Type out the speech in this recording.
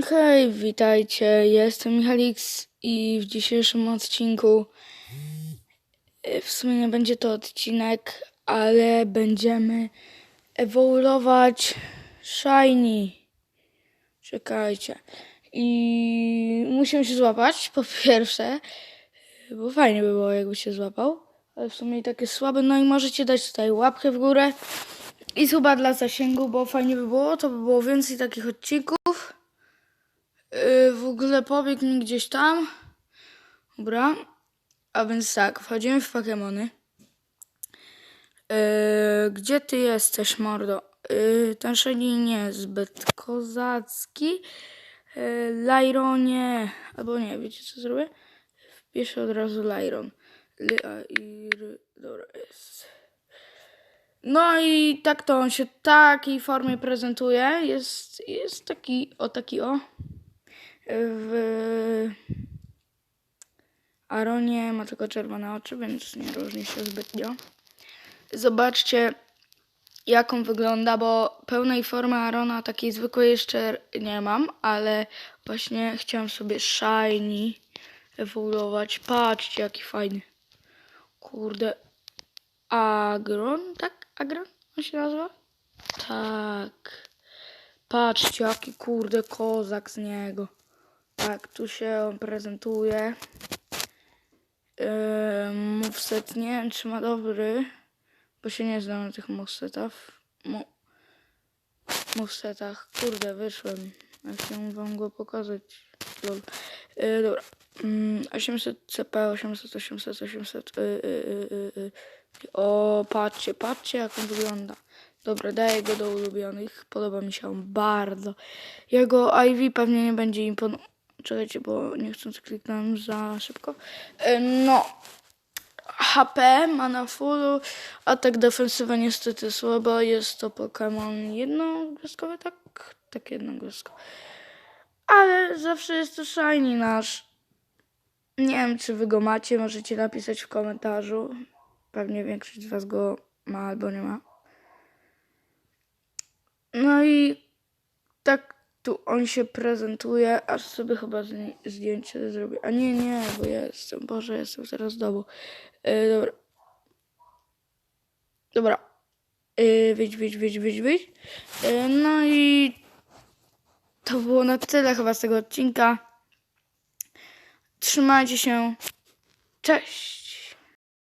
Hej, witajcie, jestem Michalix i w dzisiejszym odcinku y, w sumie nie będzie to odcinek, ale będziemy ewoluować Shiny. Czekajcie. I musimy się złapać, po pierwsze, bo fajnie by było, jakby się złapał, ale w sumie i tak jest słaby. No i możecie dać tutaj łapkę w górę i chyba dla zasięgu, bo fajnie by było, to by było więcej takich odcinków. Yy, w ogóle pobiegł mi gdzieś tam. Dobra. A więc tak, wchodzimy w Pokemony. Yy, gdzie ty jesteś, mordo? Yy, ten shiny nie zbyt kozacki. Yy. Albo nie, wiecie co zrobię? Wpiszę od razu i, ry. Dobra, jest. No i tak to on się w takiej formie prezentuje. Jest, jest taki, o taki o. W Aronie ma tylko czerwone oczy, więc nie różni się zbytnio. Zobaczcie, jak on wygląda, bo pełnej formy Arona takiej zwykłej jeszcze nie mam, ale właśnie chciałam sobie shiny ewoluować. Patrzcie, jaki fajny. Kurde. Agron, tak? Agron on się nazywa? Tak. Patrzcie, jaki kurde kozak z niego. Tak, tu się prezentuje. Yy, moveset, nie wiem czy ma dobry, bo się nie znam na tych movesetach. Mo movesetach. Kurde, wyszłem. Ja chciałem wam go pokazać. Lol. Yy, dobra. Mm, 800 CP, 800, 800, 800. Yy, yy, yy, yy. O, patrzcie, patrzcie jak on wygląda. Dobra, daję go do ulubionych. Podoba mi się on bardzo. Jego IV pewnie nie będzie imponował. Czekajcie, bo nie chcąc kliknąłem za szybko. E, No. HP ma na fullu, atak defensywa niestety słabo. Jest to Pokémon jednogwiazdkowy, tak? Tak jednogwiazdkowy. Ale zawsze jest to shiny nasz. Nie wiem, czy wy go macie, możecie napisać w komentarzu. Pewnie większość z was go ma albo nie ma. No i tak tu on się prezentuje, aż sobie chyba zdję- zdjęcie zrobię. A nie, nie, bo ja jestem, Boże, jestem zaraz w domu. E, dobra. Dobra. E, wyjdź, wyjdź, wyjdź, wyjdź, wyjdź. E, no i to było na tyle chyba z tego odcinka. Trzymajcie się. Cześć.